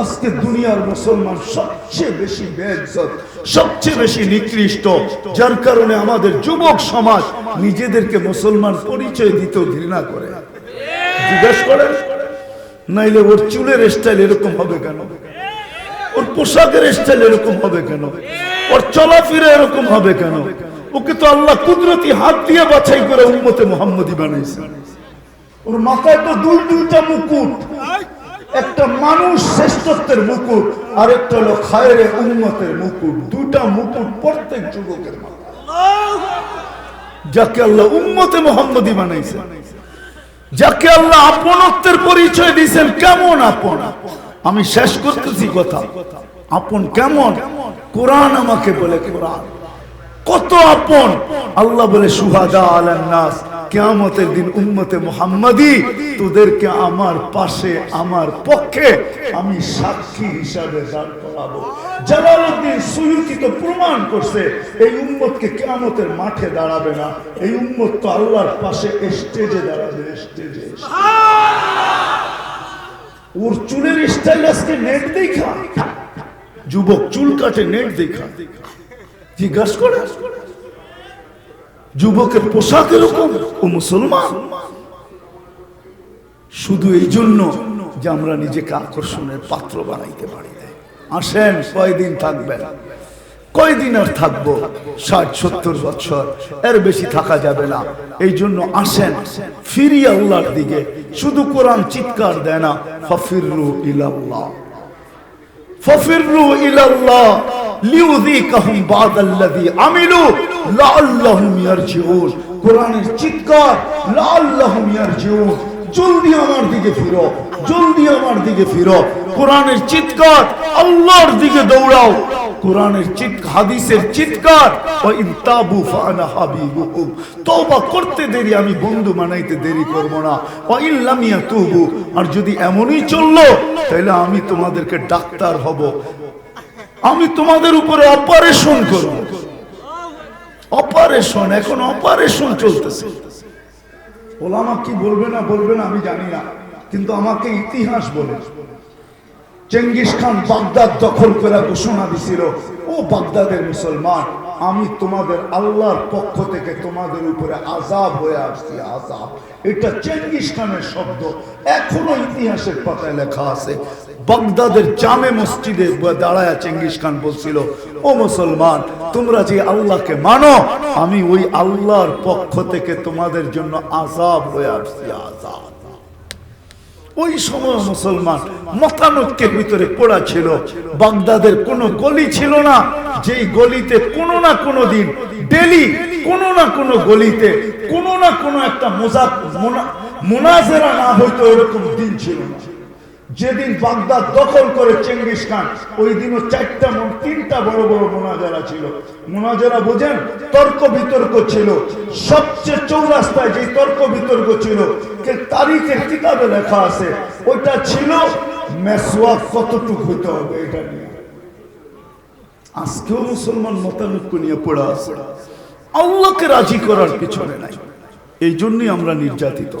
আজকে দুনিয়ার মুসলমান সবচেয়ে বেশি বেজ্জত সবচেয়ে বেশি নিকৃষ্ট, যার কারণে আমাদের যুবক সমাজ নিজেদেরকে মুসলমান পরিচয় দিতেও ঘৃণা করে। জিজ্ঞেস করেন, নাইলে ওর চুলের স্টাইল এরকম হবে কেন? ওর পোশাকের স্টাইল এরকম হবে কেন? ওর চলাফেরা এরকম হবে কেন? ওকে তো আল্লাহ কুদরতি হাত দিয়ে বাছাই করে উম্মতে মোহাম্মদী বানাইছে। ওর মাথায় তো দুই দুইটা মুকুট একটা মানুষ শ্রেষ্ঠত্বের মুকুট আর একটা হলো খায়রে উন্মতের মুকুট। দুটা মুকুট প্রত্যেক যুবকের যাকে আল্লাহ উম্মতে মোহাম্মদী বানাইছে যাকে আল্লাহ আপনত্বের পরিচয় দিয়েছেন, কেমন আপন? আমি শেষ করতেছি কথা। আপন কেমন? কোরআন আমাকে বলে, কোরআন। কত আপন? আল্লাহ বলে, সুহাদা আলান্নাস কেয়ামতের দিন উম্মতে মোহাম্মদী তোদেরকে আমার পাশে আমার পক্ষে আমি সাক্ষী হিসাবে দাঁড় করাবো। জালালউদ্দিন সুয়ুতি তো প্রমাণ করছে এই উম্মতকে কেয়ামতের মাঠে দাঁড়াবে না। এই উম্মত তো আল্লাহর পাশে স্টেজে দাঁড়াবে স্টেজে ওর চুলের স্টাইল আজকে নেট দেখা। যুবক চুল কাটে নেট দেখা। জিজ্ঞাসা করে। যুবকের পোশাক এরকম ও মুসলমান। শুধু এই জন্য যে আমরা নিজেকে আকর্ষণের পাত্র বানাইতে পারি আসেন, কয়দিন থাকবেন? কয়দিন আর থাকব? ষাট, সত্তর বছর, এর বেশি থাকা যাবে না। এই জন্য আসেন, ফিরিয়া উল্লার দিকে। শুধু কোরআন চিৎকার দেয় না ফফিরু ইলাল্লাহ। ফফিরু ইলাল্লাহ। আমিলু কোরআনের চিৎকার জলদি আমার দিকে ফিরো, জলদি আমার দিকে ফিরো। কোরআনের চিৎকার, আল্লাহর দিকে দৌড়াও। কোরআনের হাদিসের চিৎকার তওবা করতে দেরি, আমি বন্ধু মানাইতে দেরি করব না। আর যদি এমনই চলল তাহলে আমি তোমাদেরকে ডাক্তার হব। আমি তোমাদের উপরে অপারেশন করব। অপারেশন, এখন অপারেশন চলতেছে। ওলামা কি বলবে না বলবে না আমি জানি না, কিন্তু আমাকে ইতিহাস বলে। চেঙ্গিস খান বাগদাদ দখল করে ঘোষণা দিছিল, ও বাগদাদের মুসলমান, আমি তোমাদের আল্লাহর পক্ষ থেকে তোমাদের উপরে আজাব হয়ে আসছি আজাব এটা চেঙ্গিস খানের শব্দ, এখনও ইতিহাসের পাতায় লেখা আছে। বাগদাদের জামে মসজিদে দাঁড়ায় চেঙ্গিস খান বলছিল, ও মুসলমান, তোমরা যে আল্লাহকে মানো, আমি ওই আল্লাহর পক্ষ থেকে তোমাদের জন্য আজাব হয়ে আসছি আজাব ওই সময় মুসলমান মতানৈক্যের ভিতরে পড়া ছিল, বাগদাদের কোনো গলি ছিল না, যেই গলিতে কোনো না কোনো দিন ডেলি কোনো না কোনো গলিতে কোনো না কোনো একটা মোজাক মোনাজেরা না হইতো, এরকম দিন ছিল না। যেদিন বাগদাদ দখল করে চেঙ্গিস খান, ওই দিনও চারটা মন, তিনটা বড় বড় মোনাজারা ছিল। মোনাজারা বোঝেন? তর্ক বিতর্ক ছিল। সবচেয়ে চৌরাস্তায় যে তর্ক বিতর্ক ছিল তারিখের কিতাবে লেখা আছে, ওইটা ছিল, মেসওয়াক কতটুকু হইতে হবে এটা নিয়ে। আজকেও মুসলমান মতানৈক্য নিয়ে পড়া আছে। আল্লাহকে রাজি করার পিছনে নাই। এই জন্যই আমরা নির্যাতিত।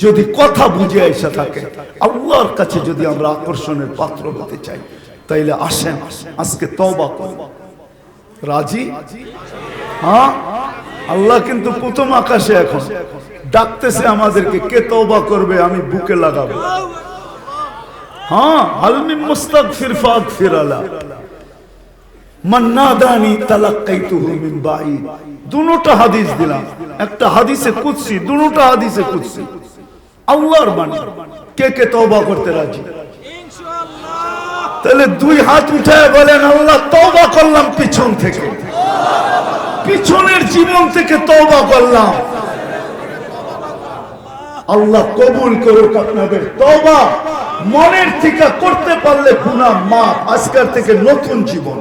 যদি কথা বুঝে এসে থাকে, আল্লাহর কাছে যদি আমরা আকর্ষণের পাত্র হতে চাই, তাইলে আসেন, আজকে তবা করি। রাজি? হ্যাঁ? আল্লাহ কিন্তু প্রথম আকাশে এখন। ডাকতেছে আমাদেরকে, কে তবা করবে? আমি বুকে লাগাবো। হ্যাঁ? হালমি মুস্তাক ফিরফাক ফিরালা মান্নাদানি তালাক্কাইতুহু মিন বাঈদ। দুটোটা হাদিস দিলাম। একটা হাদিসে কুদসি দুটোটা হাদিসে কুদসি। আল্লাহর বাণী। কে কে তওবা করতে রাজি? তাহলে দুই হাত উঠায় বলেন, আল্লাহ, তওবা করলাম পিছন থেকে। পিছনের জীবন থেকে তওবা করলাম। আল্লাহ কবুল করুক আপনাদের। তওবা মনের থেকে করতে পারলে গুনাহ মাফ আজকের থেকে নতুন জীবন।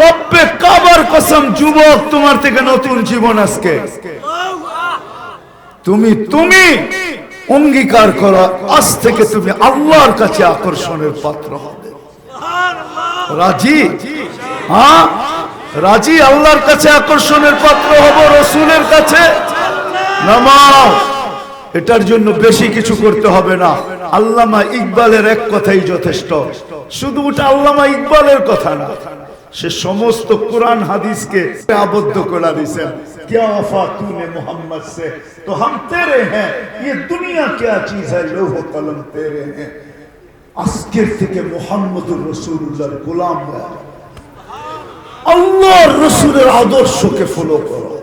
রব্বে কাবার কসম, যুবক, তোমার থেকে নতুন জীবন আজকে। তুমি তুমি অঙ্গীকার করো। আজ থেকে তুমি আল্লাহর কাছে আকর্ষণের পাত্র হবে। রাজি? হ্যাঁ? রাজি আল্লাহর কাছে আকর্ষণের পাত্র হব, রসুলের কাছে? নামাও এটার জন্য বেশি কিছু করতে হবে না। আল্লামা ইকবালের এক কথাই যথেষ্ট। শুধু ওটা আল্লামা ইকবালের কথা না, সে সমস্ত কোরআন হাদিসকে আবদ্ধ করে দিয়েছেন। क्या वफा तूने मोहम्मद से तो हम तेरे हैं ये दुनिया क्या चीज है लोह कलम तेरे हैं আজকের থেকে মোহাম্মদুর রসুল্লাহর গোলাম হয়ে যাও। আল্লাহর রসুলের আদর্শকে ফলো করো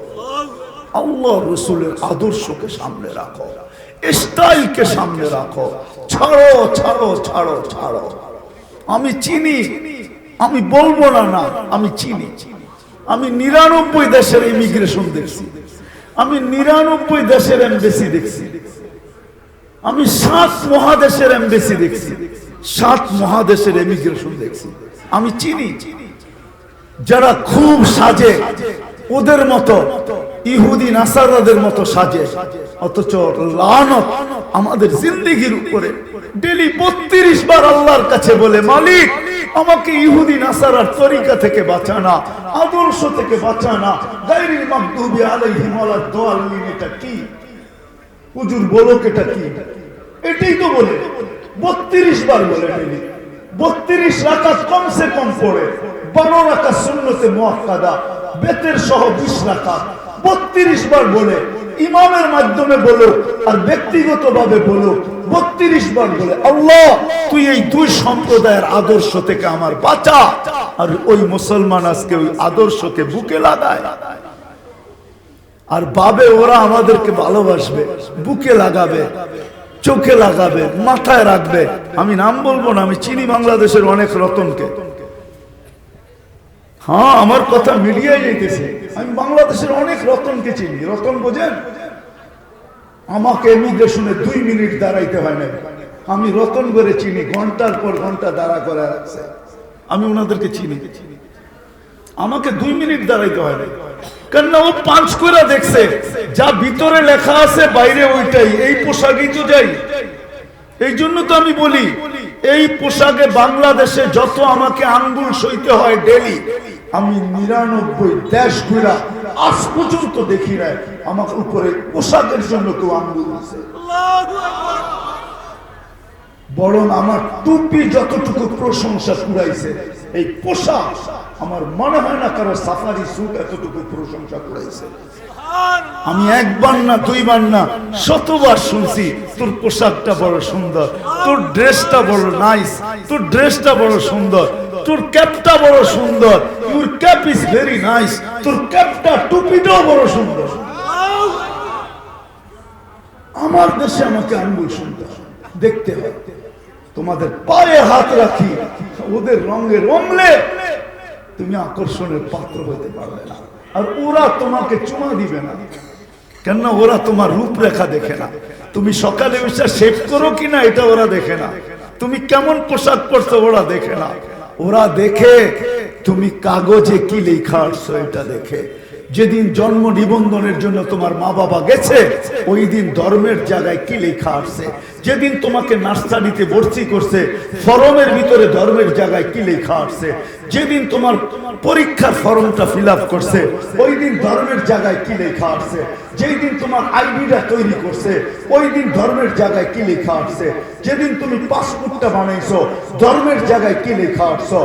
আল্লাহ রসুলের আদর্শকে সামনে রাখো স্টাইলকে সামনে রাখো ছাড়ো ছাড়ো ছাড়ো ছাড়ো আমি চিনি আমি বলবো না না আমি চিনি আমি নিরানব্বই দেশের ইমিগ্রেশন দেখছি। আমি নিরানব্বই দেশের এমবেসি দেখছি। আমি সাত মহাদেশের এমবেসি দেখছি। সাত মহাদেশের এমিগ্রেশন দেখছি। আমি চিনি। যারা খুব সাজে, ওদের মতো, ইহুদি, নাসারাদের মতো সাজে। অথচ লানত আমাদের জিন্দিগির উপরে। ডেলি বত্রিশ বার আল্লাহর কাছে বলে, মালিক আমাকে ইহুদি, নাসারার তরিকা থেকে বাঁচানা আদর্শ থেকে বাঁচানা গাইরিল মাকদুবি আলাইহিম ওয়ালাদ দাল্লিন এটা কি? হুজুর বলো এটা কি? এটাই তো বলে। বত্রিশ বার বলে ডেলি বত্রিশ রাকাত কমসে কম পড়ে। বারো রাকাত শূন্যতে মুআক্কাদা, বেতের সহ বিশ রাকাত। বত্রিশ বার বলে ইমামের মাধ্যমে বলো, আর ব্যক্তিগত ভাবে বলো, বত্রিশ বার বলে, আল্লাহ, তুই এই দুই সম্প্রদায়ের আদর্শ থেকে আমার বাঁচা। আর ওই মুসলমান আজকে ওই আদর্শকে বুকে লাগায়। আর বাবে ওরা আমাদেরকে ভালোবাসবে, বুকে লাগাবে, চোখে লাগাবে, মাথায় রাখবে। আমি নাম বলব না, আমি চিনি বাংলাদেশের অনেক রতনকে। হ্যাঁ আমার কথা মিডিয়ায় যেতেছে আমি বাংলাদেশের অনেক রতনকে চিনি। রতন বোঝেন? আমাকে এমিগ্রেশনে দুই মিনিট দাঁড়াইতে হয় না আমি রতন করে চিনি, ঘণ্টার পর ঘণ্টা দাঁড়া করে রাখছে আমি ওনাদেরকে চিনি। আমাকে দুই মিনিট দাঁড়াইতে হয় না কেননা ও পাঁচ করে দেখছে, যা ভিতরে লেখা আছে, বাইরে ওইটাই, এই পোশাকই তো যাই এই জন্য তো আমি বলি, এই পোশাকে বাংলাদেশে যত আমাকে আঙ্গুল সইতে হয় ডেলি আমি নিরানব্বই দেশ ঘুরা আজ পর্যন্ত দেখি নাই। আমার উপরে পোশাকের জন্য কেউ আঙ্গুল আছে বরং আমার টুপি যতটুকু প্রশংসা কুড়াইছে, এই পোশাক আমার মনে হয় না কারও সাফারি স্যুট এতটুকু প্রশংসা কুড়াইছে। আমি একবার না, দুইবার না, শতবার শুনছি, তোর পোশাকটা বড় সুন্দর, তোর ড্রেসটা বড় নাইস তোর ড্রেসটা বড় সুন্দর তোর ক্যাপটা বড় সুন্দর। Your cap is very nice তোর ক্যাপটা টুপিটাও বড় সুন্দর। আমার দেশে আমাকে আঙ্গুল শুনতে দেখতে হয়। তোমাদের পায়ে হাত রাখি। ওদের রঙে রঙলে তুমি আকর্ষণের পাত্র হতে পারবে না। আর ওরা তোমাকে চুমা দিবে না। কেননা ওরা তোমার রূপরেখা দেখে না। তুমি সকালে উঠে শেভ করো কিনা, এটা ওরা দেখে না। তুমি কেমন পোশাক পরছো, ওরা দেখে না। ওরা দেখে তুমি কাগজে কি লেখা আসছো এটা দেখে। যেদিন জন্ম নিবন্ধনের জন্য তোমার মা বাবা গেছে, ওই দিন ধর্মের জায়গায় কি লেখা আসছে? যেদিন তোমাকে নার্সারিতে ভর্তি করছে, ফরমের ভিতরে ধর্মের জায়গায় কি লেখা আসছে? যেদিন তোমার পরীক্ষার ফর্মটা ফিল করছে, ওই দিন ধর্মের জায়গায় কি লেখা আসছে? যেই দিন তোমার আইডিটা তৈরি করছে, ওই দিন ধর্মের জায়গায় কি লেখা আসছে? যেদিন তুমি পাসপোর্টটা বানাইছো, ধর্মের জায়গায় কি লেখা আসছো?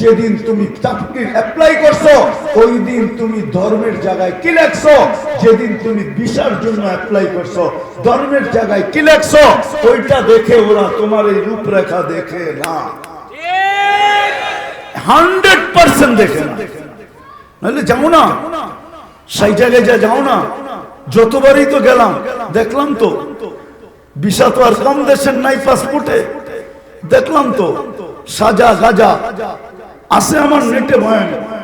যেদিন তুমি চাকরির অ্যাপ্লাই করছ ওই দিন তুমি ধর্মের জায়গায় কি লেখছো? যেদিন তুমি ভিসার জন্য অ্যাপ্লাই করছ, ধর্মের জায়গায় কি লেখছো? ওইটা দেখে ওরা তোমার এই রূপরেখা দেখে না। হান্ড্রেড পার্সেন্ট দেখে না। নাহলে যাও না। সেই জায়গায় যা যাও না। যতবারই তো গেলাম, দেখলাম তো বিষা তো আর কম দেশের নাই পাসপোর্টে দেখলাম তো, সাজা গাজা আছে আমার নেটে ভয়ানক।